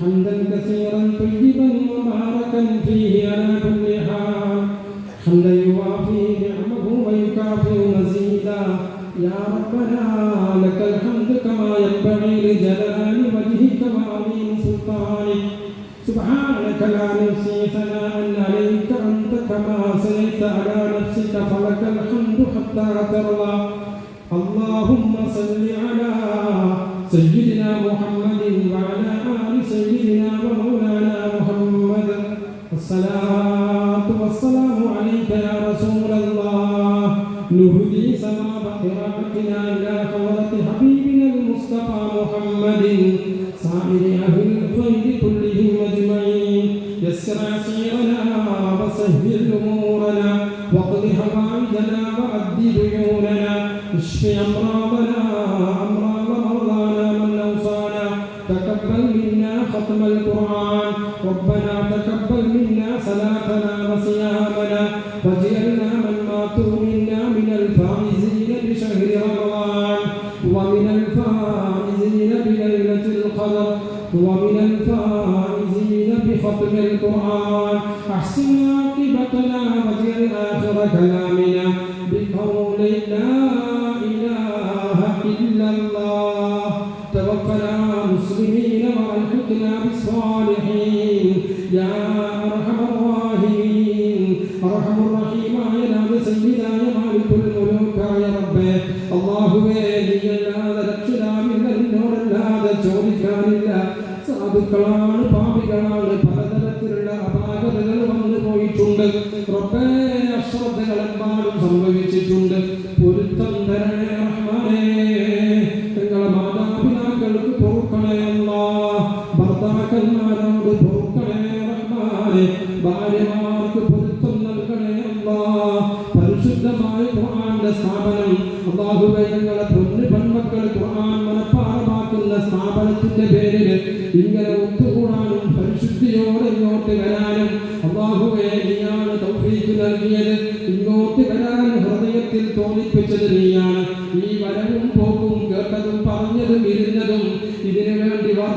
حمدا كثيرا طيبا مباركا فيه على كل حال. حمدا يوافي نعمه ويكافئ مزيدا. يا ربنا لك الحمد كما ينبغي لجلال وجهك وعظيم سلطانك. سبحانك لا نحصي ثناء عليك أنت كما اثنيت على نفسك فلك الحمد حتى ترضى. اللهم صل على سيدنا محمد وعلى سيدنا ومولانا محمد. الصلاه والسلام عليك يا رسول الله. نهدي ثواب قراءتنا إلى حضره حبيبنا المصطفى محمد. سائر أهل الخير كلهم أجمعين. يسر عسيرنا وسهل أمورنا. واقض حوائجنا وعد ديوننا اشف أمراضنا أمراض ختم القرآن. ربنا تقبل منا صلاتنا وصيامنا. واجعلنا من ماتوا منا من الفائزين بشهر رمضان. ومن الفائزين بليلة القدر. ومن الفائزين بختم القرآن. أحسن عاقبتنا واجعل آخر كلامنا. بقول لا إله إلا الله. توفنا مسلمين وألحقنا بالصالحين يا أرحم الراحمين أرحم الرحيم يا نبي سيدنا يا مالك الملوك يا رب അള്ളാഹുവേ നീയല്ലാതെ രക്ഷിതാവില്ല നിന്നോടല്ലാതെ ചോദിക്കാനില്ല സാധുക്കളാണ് പാപികളാണ് പലതരത്തിലുള്ള അപാകതകൾ വന്നു പോയിട്ടുണ്ട് റബ്ബേ അശ്രദ്ധകളെമ്പാടും സംഭവിച്ചിട്ടുണ്ട്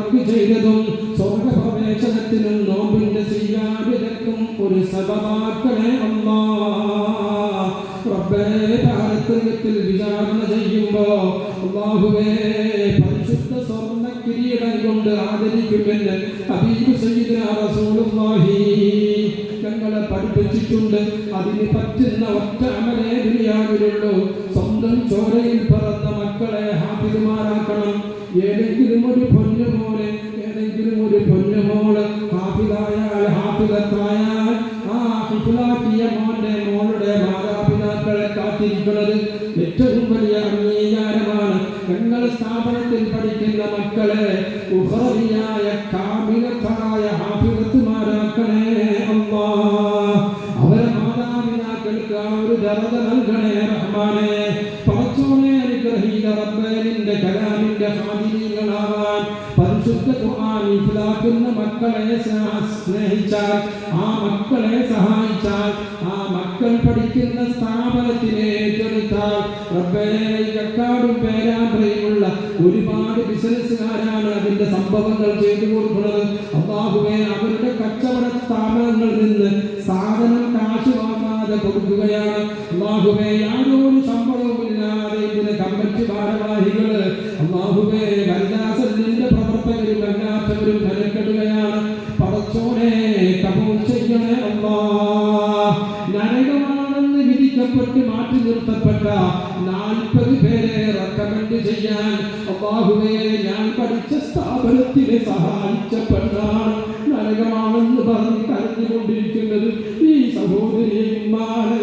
വർക്ക് ചെയ്തതും സ്വർഗപ്രവേശനത്തിനും നോമ്പിന്റെ സ്വീകാര്യതക്കും ഒരു സബമാക്കണേ അമ്മ റബ്ബേ പാരത്രികത്തിൽ വിചാരണ ചെയ്യുമ്പോ അള്ളാഹുവേ പരിശുദ്ധ സ്വർണ കിരീടം കൊണ്ട് ആദരിക്കുമെന്ന് ഹബീബ് സയ്യിദ് റസൂലുള്ളാഹി ഞങ്ങളെ പഠിപ്പിച്ചിട്ടുണ്ട്. അതിന് പറ്റുന്ന ഒറ്റ അമലേ ദുനിയാവിലുള്ളൂ. സ്വന്തം ചോരയിൽ പിറന്ന മക്കളെ ഹാഫിദുമാരാക്കണം. ഏതെങ്കിലും ഒരു പൊന്നുമോനെ ഏതെങ്കിലും ഒരു പൊന്നുമോൾ ഹാഫിദായാൽ ഹാഫിദത്തായാൽ ആ ഹിഫിലാക്കിയ മോന്റെ മോളുടെ മാതാപിതാക്കളെ കാത്തിരിക്കുന്നത് ഏറ്റവും വലിയ അംഗീകാരമാണ്. ഞങ്ങൾ സ്ഥാപനത്തിൽ പഠിക്കുന്ന മക്കളെ ഉഹറിയായ കാമിനത്തായ ഹാഫിദത്തുമാരാക്കണേ ആ ഒരു ദറത നൽകണേ റഹ്മാനെ. പടച്ചോനെ അനുഗ്രഹീത റബ്ബേലിന്റെ കലാമിന്റെ ഹാദിനീകളാവാൻ പരിശുദ്ധ ഖുർആൻ ഇഫ്ലാക്കുന്ന മക്കളെ സ്നേഹ- സ്നേഹിച്ചാൽ ആ മക്കളെ സഹായിച്ചാൽ ആ മക്കൾ പഠിക്കുന്ന സ്ഥാപനത്തിനെ ഏറ്റെടുത്താൽ റബ്ബേ കക്കാടും പേരാമ്പ്രയുമുള്ള ഒരുപാട് ബിസിനസ്സുകാരാണ് അതിന്റെ സംഭവങ്ങൾ ചെയ്തു കൊടുക്കുന്നത് അള്ളാഹുവേ അവരുടെ കച്ചവട സ്ഥാപനങ്ങളിൽ നിന്ന് സാധനം കൊടുക്കുകയാണ്. അള്ളാഹുബേ യാതൊരു ശമ്പളവുമില്ലാതെ ഇതിലെ കമ്മിറ്റി ഭാരവാഹികൾ അള്ളാഹുബേ ഹരിദാസന്റെ പ്രവർത്തകരും അല്ലാത്തവരും കരക്കെടുകയാണ്. പറച്ചോനെ കബൂൽ ചെയ്യണേ അല്ലാ നരകമാണെന്ന് വിധിക്കപ്പെട്ട് മാറ്റി നിർത്തപ്പെട്ട നാൽപ്പത് പേരെ റെക്കമെൻഡ് ചെയ്യാൻ അള്ളാഹുബേ ഞാൻ പഠിച്ച സ്ഥാപനത്തിനെ സഹായിച്ച നരകമാണെന്ന് പറഞ്ഞ് കരഞ്ഞുകൊണ്ടിരിക്കുന്നത് ഈ സഹോദരിയെയും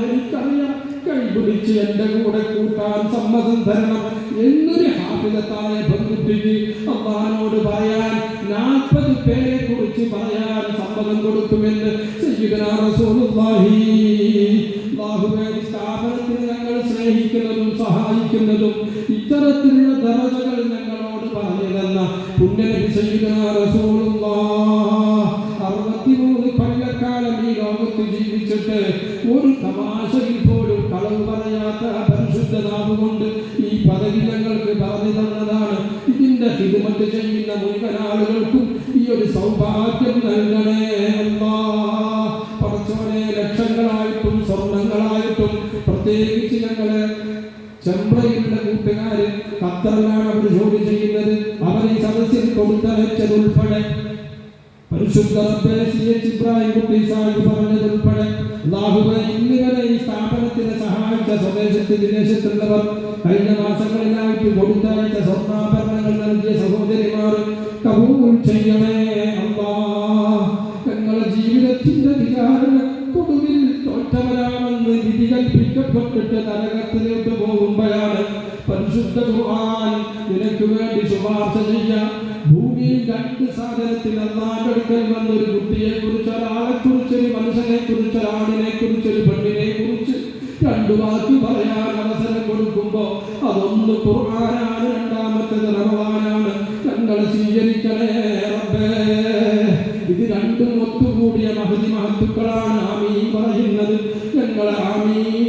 എനിക്കറിയാം. കൈപിടിച്ച് എന്റെ കൂടെ കൂട്ടാൻ സമ്മതം തരണം എന്നൊരു ഹാഫിലത്തായ ബന്ധുപ്പിക്ക് അള്ളഹാനോട് പറയാൻ നാൽപ്പത് പേരെ കുറിച്ച് പറയാൻ സമ്മതം കൊടുക്കുമെന്ന് സ്ഥാപനത്തിന് ഞങ്ങൾ സ്നേഹിക്കുന്നതും സഹായിക്കുന്നതും ഇത്തരത്തിലുള്ള ദറജകൾ ഞങ്ങളോട് പറഞ്ഞു തന്ന പുണ്യനബി റസൂലുള്ളാഹ്. അറുപത്തിമൂന്ന് കൊല്ലക്കാലം ഈ ലോകത്ത് ജീവിച്ചിട്ട് ഒരു തമാശയിൽ പോലും കളവ് പറയാത്ത പരിശുദ്ധ നാവുകൊണ്ട് ഈ പദവി ഞങ്ങൾക്ക് പറഞ്ഞു തന്നതാണ്. ഇതിന്റെ ഹിദമത്ത് ചെയ്യുന്ന മുഴുവൻ ആളുകൾക്കും ഈ ഒരു സൗഭാഗ്യം നൽകണേ അല്ലാ. ലക്ഷങ്ങളായിട്ടും സ്വർണങ്ങളായിട്ടും പ്രത്യേകിച്ച് ഞങ്ങളെ ചെമ്പ്രയുടെ പരിശുദ്ധ റബ്ബേ സി എച്ച് ഇബ്രാഹിം കുട്ടി സാഹിബ് പറഞ്ഞതുൾപ്പെടെ ഈ സ്ഥാപനത്തിനെ സഹായിച്ച സ്വദേശത്ത് വിദേശത്തുള്ളവർ കഴിഞ്ഞ മാസങ്ങളിലായിട്ട് കൊടുത്തയച്ച സ്വർണാഭരണങ്ങൾ നൽകിയ സഹോദരിമാർ കബൂൽ ചെയ്യണേ അല്ലാ. ഞങ്ങളുടെ ജീവിതത്തിന്റെ വികാരം കൊടുവിൽ തോറ്റവരാണെന്ന് വിധി കൽപ്പിക്കപ്പെട്ടിട്ട് നരകത്തിലേക്ക് പോകുമ്പോഴാണ് പരിശുദ്ധ ഖുർആൻ നിനക്ക് വേണ്ടി ശുപാർശ ചെയ്യാം ഭൂമിയിൽ രണ്ട് സാധനത്തിൽ അള്ളാന്റെ അടുക്കൽ വന്ന ഒരു കുട്ടിയെ കുറിച്ച് ഒരാളെ കുറിച്ച് ഒരു മനുഷ്യനെ കുറിച്ച് ഒരാളിനെ കുറിച്ച് ഒരു പെണ്ണിനെ കുറിച്ച് രണ്ടു വാക്ക് പറയാൻ അവസരം കൊടുക്കുമ്പോ അതൊന്ന് ഖുർആനാണ് രണ്ടാമത്തേത് റമദാനാണ് ഞങ്ങൾ സ്വീകരിക്കണേ റബ്ബേ. ഇത് രണ്ടും ഒത്തുകൂടിയ മഹതി മഹത്തുക്കളാണ് ആമീൻ പറയുന്നത്. ഞങ്ങൾ ആമീൻ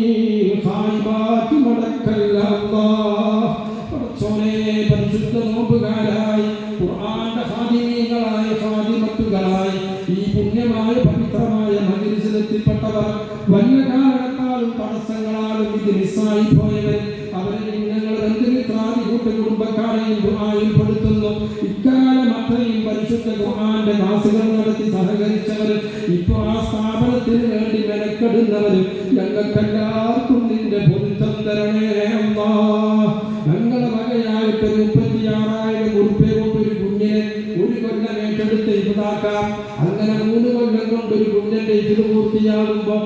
ഹായിബാക്കി മടക്കല്ല ഇത് പോയവൻ അവരെ ഞങ്ങൾ ബന്ധുമിത്രാദി കൂട്ട കുടുംബക്കാരെയും ദുആയിൽ പെടുത്തുന്നു ഇക്കാലം അത്രയും പരിശുദ്ധ ഖുർആന്റെ ക്ലാസുകൾ നടത്തി സഹകരിച്ചവർ ഇപ്പോൾ ആ സ്ഥാപനത്തിന് വേണ്ടി മെനക്കെടുന്നവർ ഞങ്ങൾക്കെല്ലാവർക്കും നിന്റെ പൊരുത്തം തരണേ ഞങ്ങളുടെ ഞങ്ങളെ വകയായിട്ട് മുപ്പത്തിയാറായിരം ഉറുപ്പെ കൊണ്ട് ഒരു കുഞ്ഞിനെ ഒരു കൊല്ലം ഏറ്റെടുത്ത് ഇതാക്കാം. അങ്ങനെ മൂന്ന് കൊല്ലം കൊണ്ട് ഒരു കുഞ്ഞിന്റെ ഇത് പൂർത്തിയാകുമ്പോ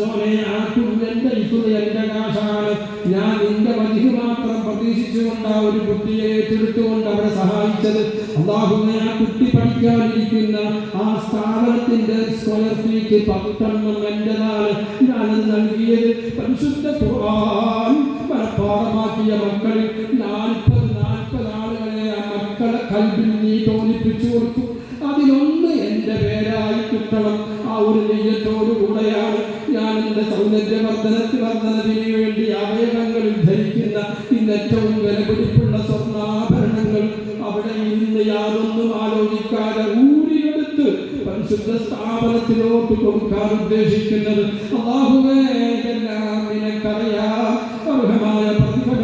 പടച്ചോനെ ആർക്കും എന്റെ ഇത് എന്റെ കാശാണ് ഞാൻ നിന്റെ മതിഹ് മാത്രം പ്രതീക്ഷിച്ചുകൊണ്ട് ആ ഒരു കുട്ടിയെ ഏറ്റെടുത്തുകൊണ്ട് അവരെ സഹായിച്ചത്. അള്ളാഹുനെ ആ കുട്ടി പഠിക്കാനിരിക്കുന്ന ആ സ്ഥാപനത്തിന്റെ സ്ക്വയർ ഫീറ്റ് പത്തെണ്ണം എന്റേതാണ് ഞാനത് നൽകിയത് പരിശുദ്ധ മനഃപ്പാടമാക്കിയ മക്കളിൽ. നാൽപ്പത് നാൽപ്പത് ആളുകളെ ആ മക്കളെ കൽപ്പിൽ നീ തോന്നിപ്പിച്ചു കൊടുത്തു. അതിലൊന്ന് എന്റെ പേരായി കിട്ടണം. ആ ഒരു നെയ്യത്തോടുകൂടെയാണ് ഞാൻ എന്റെ സൗന്ദര്യവർദ്ധനത്തിൽ വർദ്ധനവിന് വേണ്ടി അവയവങ്ങളിൽ ധരിക്കുന്ന ഇന്നേറ്റവും വിലപിടിപ്പുള്ള സ്വർണാഭരണങ്ങൾ. അവിടെ ഇന്ന് യാതൊന്നും ആലോചിക്കാതെ ഊരിയെടുത്ത് പരിശുദ്ധ സ്ഥാപനത്തിലോട്ട് കൊടുക്കാൻ ഉദ്ദേശിക്കുന്നത്. അള്ളാഹുവേ എല്ലാം നിനക്കറിയാം. അർഹമായ പ്രതിഫലം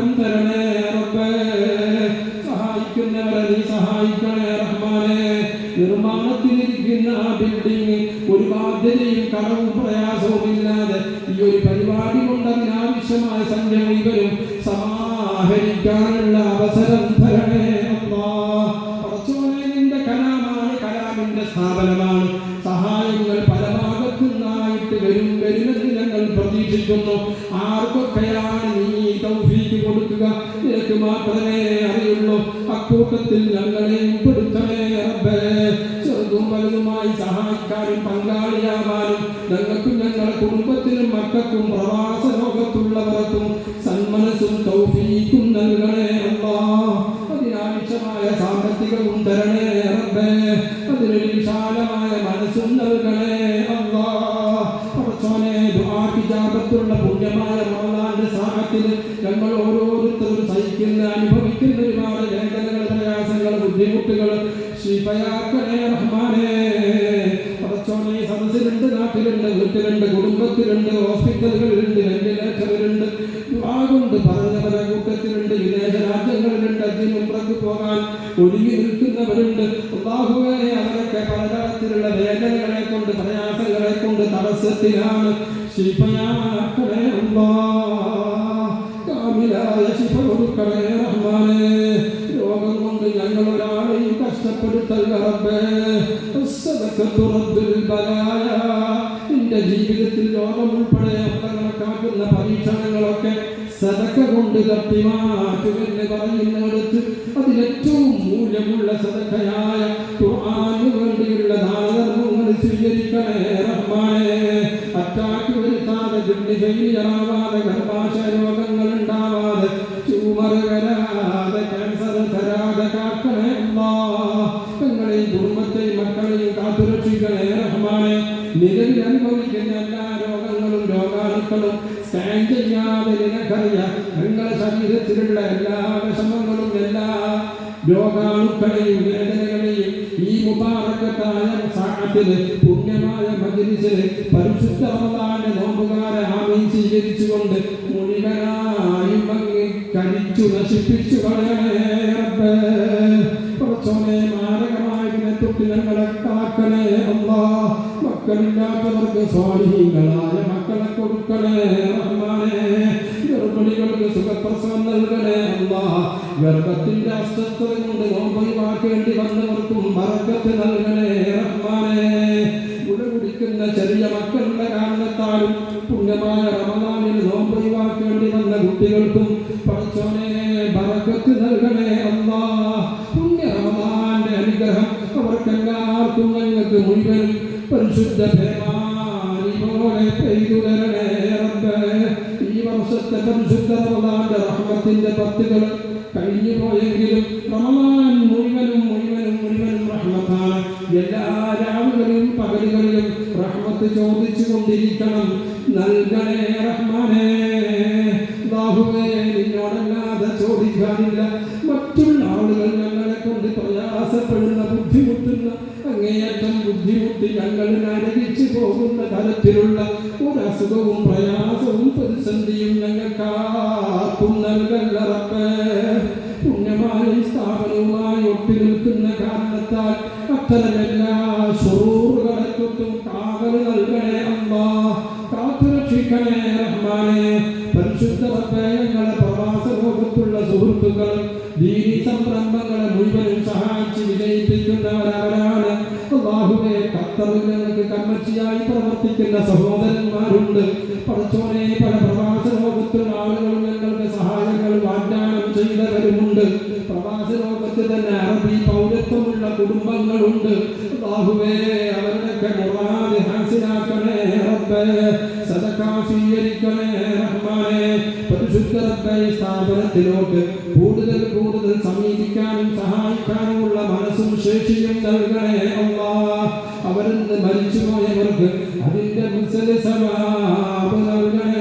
ബാധ്യതയും കടവും പ്രയാസവും ഇല്ലാതെ ഈ ഒരു പരിപാടി കൊണ്ട് അതിനാവശ്യമായ സംഖ്യ ഇവരും സമാഹരിക്കാനുള്ള അവസരം തരണേ നിന്റെ കലാമാണ് കലാമിന്റെ സ്ഥാപനമാണ്. സഹായങ്ങൾ പല ഭാഗത്തുനിന്നായിട്ട് വരും വരുമെന്ന് ഞങ്ങൾ പ്രതീക്ഷിക്കുന്നു. ആർക്കൊക്കെയാണ് നീ തൗഫീക്ക് കൊടുക്കുക? നിനക്ക് മാത്രമേ അറിയുള്ളൂ. അക്കൂട്ടത്തിൽ ഞങ്ങളെയും പെടുത്തണേ റബ്ബേ. ചെറുതും വലുതുമായി സഹായിക്കാനും പങ്കാളിയാവാനും ഞങ്ങൾക്കും ഞങ്ങളുടെ കുടുംബത്തിനും മക്കൾക്കും പ്രവാസ ലോകത്തുള്ളവർക്കും സന്മനസ്സും തൗഫീക്കും നൽകണേ അല്ലാ അതിനാവശ്യമായ സാമ്പത്തികവും തരണേ റബ്ബേ. അതിനൊരു വിശാലമായ മനസ്സും നൽകണേ അല്ലാ പടച്ചോനെ ദുആഹിജാബത്തുള്ള പുണ്യമായ റമദാന്റെ സാഹത്തിൽ ഞങ്ങൾ ഓരോരുത്തരും സഹിക്കുന്ന അനുഭവിക്കുന്ന ഒരുപാട് വേദനകൾ പ്രയാസങ്ങൾ ബുദ്ധിമുട്ടുകൾ ശിഫയാക്കണേ റഹ്മാനേ. പടച്ചോനെ സദസ്സിലുണ്ട് നാട്ടിലുണ്ട് വീട്ടിലുണ്ട് കുടുംബത്തിലുണ്ട് ഹോസ്പിറ്റലുകളിലുണ്ട് വെന്റിലേറ്ററിലുണ്ട്. കൊണ്ട് പല കൂട്ടത്തിലുണ്ട് വിദേശ രാജ്യങ്ങളിലുണ്ട്. അതിനുമ്പ്രക്ക് പോകാൻ ഒരുങ്ങി നിൽക്കുന്നവരുണ്ട്. അള്ളാഹുവേ അവരൊക്കെ പലതരത്തിലുള്ള വേദനകളെ കൊണ്ട് പ്രയാസങ്ങളെ കൊണ്ട് തടസ്സത്തിലാണ്. ശിഫയാക്കണേ അല്ലാ കാമിലായ ശിഫ കൊടുക്കണേ റഹ്മാനേ. രോഗം കൊണ്ട് ഞങ്ങൾ ഒരാളെയും കഷ്ടപ്പെടുത്തല്ല റബ്ബേ. നിന്റെ ജീവിതത്തിൽ രോഗം ഉൾപ്പെടെ കണക്കാക്കുന്ന പരീക്ഷണങ്ങളൊക്കെ സദക്ക കൊണ്ട് തട്ടി മാറ്റുമെന്ന് പറയുന്നിടത്ത് അതിലേറ്റവും മൂല്യമുള്ള സദക്കയായ ഖുർആന് വേണ്ടിയുള്ള ദാനധർമ്മങ്ങൾ സ്വീകരിക്കണേ റഹ്മാനെ. അറ്റാക്ക് വരുത്താതെ കിഡ്നി ഫെയിലിയറാവാതെ ഗർഭാശയ രോഗങ്ങൾ ഉണ്ടാവാതെ ട്യൂമർ രോഗാണുക്കളും സ്കാൻ ചെയ്യാതെ നിനക്കറിയാം ഞങ്ങളുടെ ശരീരത്തിലുള്ള എല്ലാ വിഷമങ്ങളും എല്ലാ രോഗാണുക്കളെയും വേദനകളെയും ഈ മുബാറക്കത്തായ സാഹത്തിൽ പുണ്യമായ മജ്ലിസിൽ പരിശുദ്ധ റമദാന്റെ നോമ്പുകാരെ ആമീൻ സ്വീകരിച്ചുകൊണ്ട് മുഴുവനായും അങ്ങ് കരിച്ചു നശിപ്പിച്ചു കുറച്ചോനെ മാരകമായതിനെ തൊട്ട് ഞങ്ങളെ കാക്കണേ അല്ലാ മക്കളില്ലാത്തവർക്ക് സ്വാധീനങ്ങളായ മക്കളെ റഹ്മാനേ ഗർഭിണികൾക്ക് സുഖപ്രസവം നൽകണേ അല്ലാ ഗർഭത്തിന്റെ അസ്വസ്ഥത കൊണ്ട് നോമ്പൊഴിവാക്കേണ്ടി വന്നവർക്കും മറക്കത്ത് നൽകണേ റഹ്മാനേ. കുടിക്കുന്ന ചെറിയ മക്കളുടെ കാരണത്താലും പുണ്യമായ പരിശുദ്ധ പ്രധാന്റെ റഹ്മത്തിന്റെ പത്തുകൾ കഴിഞ്ഞു പോയെങ്കിലും റമലാൻ മുഴുവനും മുഴുവനും മുഴുവനും റഹ്മത്താണ്. എല്ലാ രാവുകളിലും പകലുകളിലും റഹ്മത്ത് ചോദിച്ചു കൊണ്ടിരിക്കണം നൽകണേ റഹ്മാനേ ബാഹുവേ നിന്നോടല്ലാതെ ചോദിക്കാനില്ല. മറ്റുള്ള ആളുകൾ ഞങ്ങളെ കൊണ്ട് പ്രയാസപ്പെടുന്ന ബുദ്ധിമുട്ടുന്ന അങ്ങേയറ്റം ബുദ്ധിമുട്ടി ഞങ്ങൾ നരകിച്ചു പോകുന്ന തരത്തിലുള്ള ഒരു അസുഖവും പ്രയാസവും പ്രതിസന്ധിയും ഞങ്ങൾ കാക്കും റബ്ബേ പുണ്യമായ സ്ഥാപനവുമായി ഒട്ടിനിൽക്കുന്ന കാരണത്താൽ അത്തരമെല്ലാ തൊട്ടും കാവൽ നൽകണേ അമ്മ കാത്തുരക്ഷിക്കണേ റഹ്മാനെ. പരിശുദ്ധ റബ്ബേ ഞങ്ങളെ പ്രവാസ ലോകത്തുള്ള സുഹൃത്തുക്കൾ ദീനി സംരംഭങ്ങളെ മുഴുവനും സഹായിച്ച് വിജയിപ്പിക്കുന്നവരവരാണ് ഖത്തറിൽ കമ്മച്ചിയായി പ്രവർത്തിക്കുന്ന സഹോദരന്മാരുണ്ട്. പഠിച്ചോനെ പല പ്രവാസ ആളുകളും ഞങ്ങൾക്ക് സഹായങ്ങൾ വാഗ്ദാനം ചെയ്തവരുമുണ്ട്. പ്രവാസ തന്നെ അറബി പൗരത്വമുള്ള കുടുംബങ്ങളുണ്ട്. ബാഹുവേ അവരുടെയൊക്കെ മുറാദ് ഹാസിലാക്കണേ റബ്ബേ. സദക്കാ സ്വീകരിക്കണേ റഹ്മാനെ. പരിശുദ്ധ റബ്ബേ സ്ഥാപനത്തിലോട്ട് കൂടുതൽ കൂടുതൽ സമീപിക്കാനും സഹായിക്കാനുമുള്ള മനസ്സും ശേഷിയും നൽകണേ അല്ലാ അവരിന്ന് മരിച്ചുപോയവർക്ക് അതിന്റെ മുസല സവാബ് നൽകണേ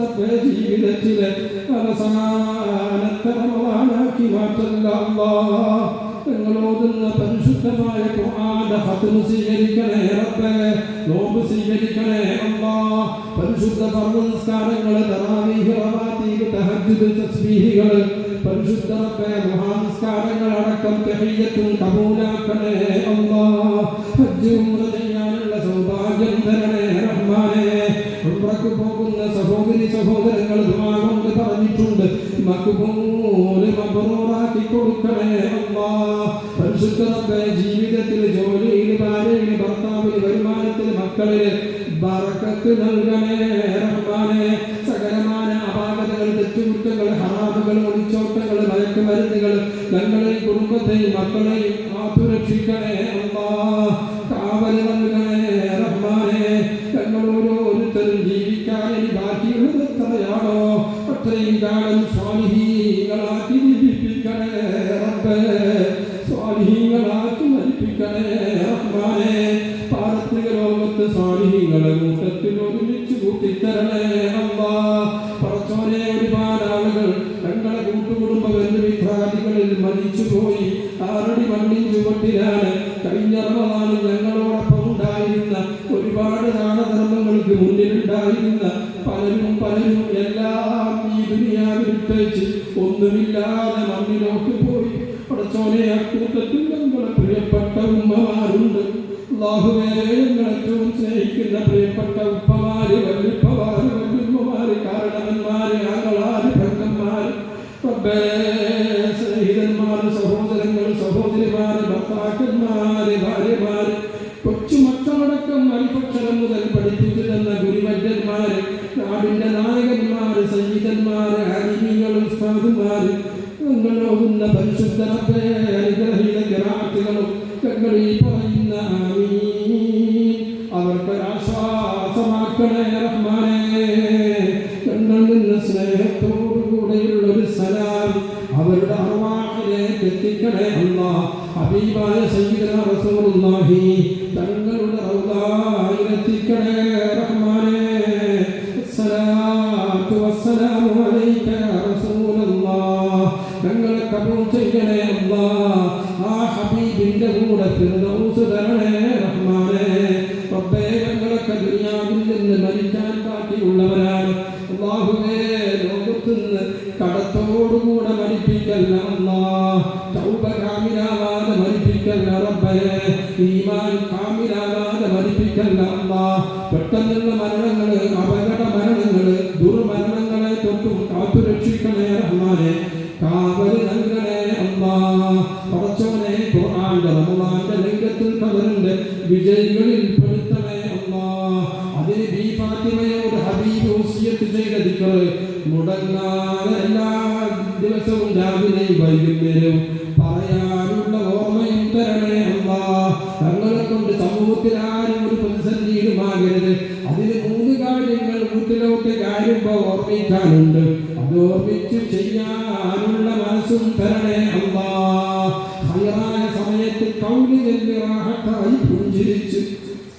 റബ്ബേ ജീവിതത്തിലെ അവസാനത്തെ റമദാനാക്കി മാറ്റല്ല അല്ലാ ഞങ്ങളോടുന്ന പരിശുദ്ധമായ ഖുർആന്റെ ഖത്മ് സ്വീകരിക്കണേ റബ്ബേ നോമ്പ് സ്വീകരിക്കണേ അല്ലാ പരിശുദ്ധ ഫർദ് നിസ്കാരങ്ങൾ തറാവീഹ് റവാതീബ് തഹജ്ജുദ് തസ്ബീഹുകൾ പരിശുദ്ധ റബ്ബേ ദുഹാ നിസ്കാരങ്ങൾ അടക്കം തഹിയ്യത്തും കബൂലാക്കണേ അല്ലാ ഹജ്ജ് ഉംറ ചെയ്യാനുള്ള സൗഭാഗ്യം തരണേ ഉംറക്ക് പോകുന്ന സഹോദരി സഹോദരങ്ങൾ കൊണ്ട് പറഞ്ഞിട്ടുണ്ട് മക്ബൂൽ മബറോറാക്കി കൊടുക്കണേ അമ്മാ പരിശുദ്ധ റബ്ബേ ജീവിതത്തിൽ ജോലിയിൽ ഭാര്യയിൽ ഭർത്താവിൽ വരുമാനത്തിൽ മക്കളിൽ ബറക്കത്ത് നൽകണേ റഹ്മാനെ. സകലമായ അപാകതകൾ തെറ്റുകുറ്റങ്ങൾ ഹറാമുകൾ ഒളിച്ചോട്ടങ്ങൾ മയക്കുമരുന്നുകൾ ഞങ്ങളെയും കുടുംബത്തെയും മക്കളെയും കാത്തുരക്ഷിക്കണേ സ്വാലിഹീങ്ങളെ കൂട്ടത്തിൽ ഒരുമിച്ച് കൂട്ടിത്തരണേ അമ്മാ പറച്ചോനെ ഒരുപാട് ആളുകൾ തങ്ങളെ കൂട്ടുകുടുംബ ബന്ധുമിത്രാദികളിൽ മരിച്ചുപോയി. ആറടി മണ്ണിൻ ചുവട്ടിലാണ് കഴിഞ്ഞ റമദാനിൽ ഞങ്ങളോടൊപ്പം ഉണ്ടായിരുന്ന ഒരുപാട് ദാനധർമ്മങ്ങൾക്ക് മുന്നിലുണ്ടായിരുന്ന പലരും പലരും എല്ലാം ഈ ദുനിയാവിൽ വെച്ച് ഒന്നുമില്ലാതെ മണ്ണിലോട്ട് പോയി. പടച്ചോനെ ആ കൂട്ടത്തിൽ ഞങ്ങളെ പ്രിയപ്പെട്ട ഉമ്മമാരുണ്ട്. അള്ളാഹുവേ ഏറ്റവും സ്നേഹിക്കുന്ന പ്രിയപ്പെട്ട ഉപ്പമാര് വല്ലുപ്പമാര് വല്ലുമ്മമാര് കാരണവന്മാര് ആങ്ങളാര് റബ്ബേ സ്നേഹിതന്മാര് സഹോദരങ്ങൾ സഹോദരിമാര് ഭർത്താക്കന്മാര് ഭാര്യമാര് കൊച്ചുമക്കളടക്കം അൽപക്ഷരം മുതൽ പഠിപ്പിച്ചു തന്ന ഗുരുവര്യന്മാര് നാടിന്റെ നായകന്മാര് സംഗീതന്മാര് ആലിമീങ്ങളും ഉസ്താദുമാര് ഞങ്ങളോകുന്ന പരിശുദ്ധ അനുഗ്രഹീത ഗ്രാമത്തികളും ഞങ്ങൾ ഈ കടത്തോടുകൂടെ മരിപ്പിക്കല്ല കാമിലാവാതെ മരിപ്പിക്കല്ല റബ്ബേ. ഈമാൻ കാമിലാവാതെ മരിപ്പിക്കല്ല അല്ലാ പെട്ടെന്നുള്ള മരണങ്ങൾ അപകട മരണങ്ങൾ ദുർമരണങ്ങളെ തൊട്ടും കാത്തു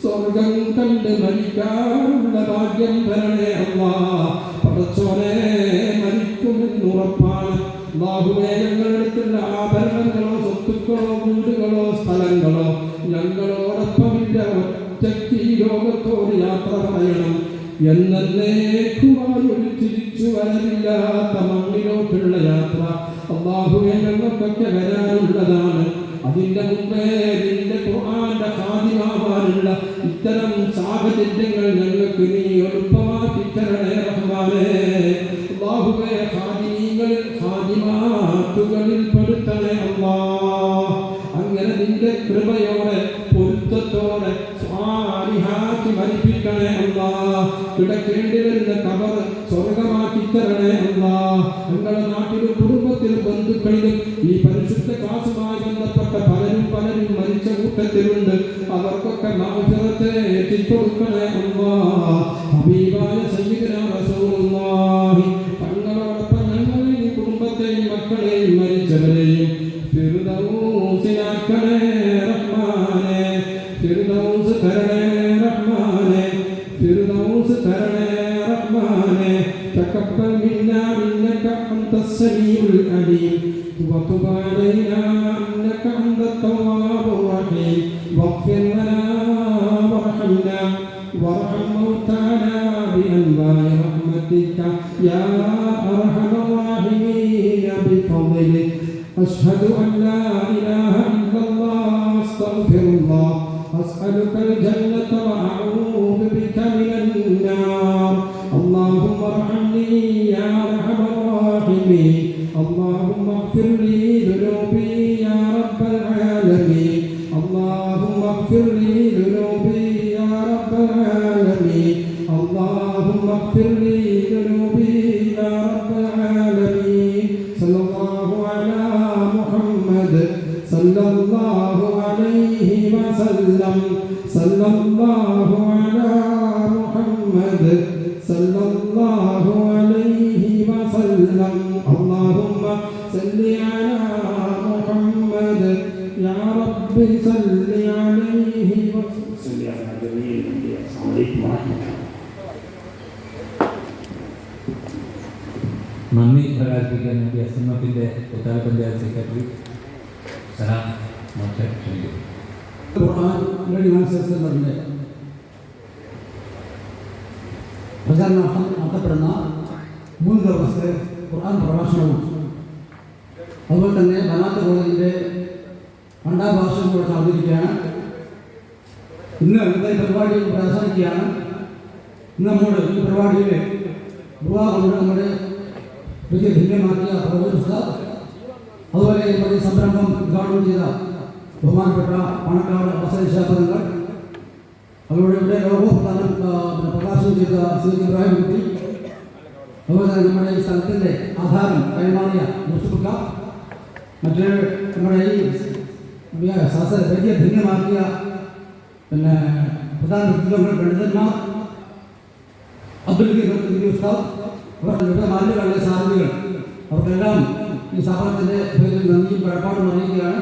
സ്വർഗം കണ്ട് മരിക്കാനുള്ള ഭാഗ്യം തരണേ അമ്മ പടച്ചോനെ മരിക്കുമെന്നുറപ്പാണ് ബാഹുവേ ഞങ്ങളടുത്തുള്ള ആഭരണങ്ങളോ സ്വത്തുക്കളോ വീടുകളോ സ്ഥലങ്ങളോ ഞങ്ങളോടൊപ്പമില്ല ഒറ്റയ്ക്ക് ഈ ലോകത്തോട് യാത്ര പറയണം എന്നേക്കുമായി ഒരു തിരിച്ചു വരവില്ലാത്ത മണ്ണിലോട്ടുള്ള യാത്ര. അള്ളാഹുവെ ഞങ്ങൾക്കൊക്കെ വരാനുള്ളതാണ് അതിന്റെ മുമ്പേ നിന്റെ ഖുർആന്റെ ഖാദിമാവാനുള്ള ഇത്തരം സാഹചര്യങ്ങൾ ഞങ്ങൾക്ക് നീ എളുപ്പമാക്കി തരണേ റഹ്മാനേ. അള്ളാഹുവെ ഖാദിമീങ്ങളിൽ ഖാദിമാത്തുകളിൽ പെടുത്തണേ അല്ലാ. അങ്ങനെ നിന്റെ കൃപയോടെ മരിപ്പിക്കണേ അല്ലാ. കിടക്കേണ്ടി വരുന്ന കബർ സ്വർഗമാക്കി തരണേ അല്ലാ. ഞങ്ങളുടെ നാട്ടിലും കുടുംബത്തിലും ബന്ധുക്കളിലും ഈ പരിശുദ്ധ ക്ലാസുമായി ബന്ധപ്പെട്ട പലരും പലരും മരിച്ച കൂട്ടത്തിലുണ്ട്. അവർക്കൊക്കെ മാഫിറത്തെ എത്തിക്കൊടുക്കണേ അല്ലാ. ഹബീബായ സയ്യിദനാ റസൂലുള്ളാഹി. തങ്ങളോടൊപ്പം ഞങ്ങളെയും കുടുംബത്തെയും മക്കളെയും മരിച്ചവരെയും ഫിർദൗസിലാക്കണേ റഹ്മാനേ. ഫിർദൗസ് تقبل منا إنك أنت السميع العليم وتب علينا إنك أنت التواب الرحيم. واغفر لنا وارحمنا. وارحم موتانا بأنواع رحمتك. يا أرحم الراحمين بفضلك. أشهد رب صل عليه وسلم صل على جميع الانبياء السلام عليكم ورحمه الله നന്ദി പ്രകാശിപ്പിക്കാൻ വേണ്ടി എസ് എം എഫിൻ്റെ കൊട്ടാര പഞ്ചായത്ത് സെക്രട്ടറി സലാം മോട്ടെ ക്ഷണിക്കുന്നു ഖുർആൻ ഡിമാൻഡ് സെന്ററിൻ്റെ പ്രചാരണാർത്ഥം നടത്തപ്പെടുന്ന മൂന്ന് ദിവസത്തെ ഖുർആൻ പ്രഭാഷണവും അതുപോലെ തന്നെ ബനാത്ത് കോളേജിൻ്റെ രണ്ടാം ഭാഷയും കൂടെ സാധിക്കുകയാണ്. ഇന്ന് ഇന്നത്തെ പരിപാടിയിൽ അവസാനിക്കുകയാണ്. ഇന്ന് നമ്മുടെ ഈ പരിപാടിയിൽ ദുആ കൊണ്ട് നമ്മുടെ വലിയ ധന്യമാക്കിയ പ്രഭു അതുപോലെ നമ്മുടെ സംരംഭം ഉദ്ഘാടനം ചെയ്ത ബഹുമാനപ്പെട്ട പണക്കാട് അവസരശാസ്ത്രങ്ങൾ അവരുടെ ഇവിടെ ലോകോപകാരം പ്രകാശനം ചെയ്ത സി ഇബ്രാഹിം കുട്ടി അതുപോലെ നമ്മുടെ ഈ സ്ഥലത്തിന്റെ ആധാരം കൈമാറിയ യൂസുഫക്ക മറ്റ് നമ്മുടെ ഈ ശാസ്ത്ര വലിയ ഭിന്നമാക്കിയ പിന്നെ പ്രധാന വ്യക്തിത്വങ്ങൾ പണ്ഡിതന്മാർ അബ്ദുൽ കരീം ഉസ്താദ് അവർ വിവിധ നാടുകളിലെ സാധ്യതകൾ അവർക്കെല്ലാം ഈ സ്ഥാപനത്തിൻ്റെ പേരിൽ നന്ദിയും കടപ്പാടും അറിയിക്കുകയാണ്